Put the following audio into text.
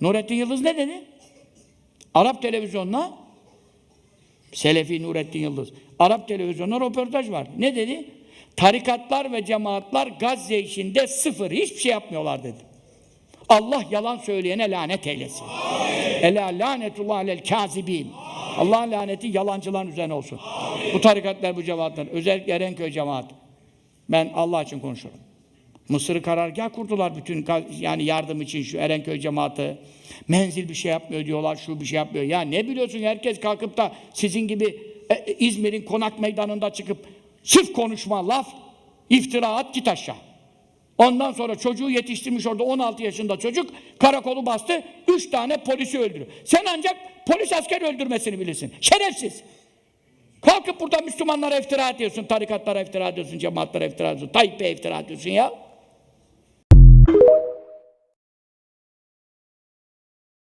Nurettin Yıldız ne dedi? Arap televizyonuna Selefi Nurettin Yıldız. Arap televizyonuna röportaj var. Ne dedi? Tarikatlar ve cemaatler Gazze işinde sıfır. Hiçbir şey yapmıyorlar dedi. Allah yalan söyleyene lanet eylesin. Ela lanetullah alel kazibin. Allah'ın laneti yalancıların üzerine olsun. Bu tarikatlar, bu cemaatler, özellikle Erenköy cemaat. Ben Allah için konuşuyorum. Mısır'ı karargah kurdular bütün yani yardım için şu Erenköy cemaati. Menzil bir şey yapmıyor diyorlar, şu bir şey yapmıyor. Ya ne biliyorsun herkes kalkıp da sizin gibi e, e, İzmir'in konak meydanında çıkıp sırf konuşma, laf, iftira at git aşağı. Ondan sonra çocuğu yetiştirmiş orada 16 yaşında çocuk karakolu bastı, 3 tane polisi öldürüyor. Sen ancak polis asker öldürmesini bilirsin. Şerefsiz. Kalkıp burada Müslümanlara iftira ediyorsun, tarikatlara iftira ediyorsun, cemaatlere iftira ediyorsun, Tayyip'e iftira ediyorsun ya.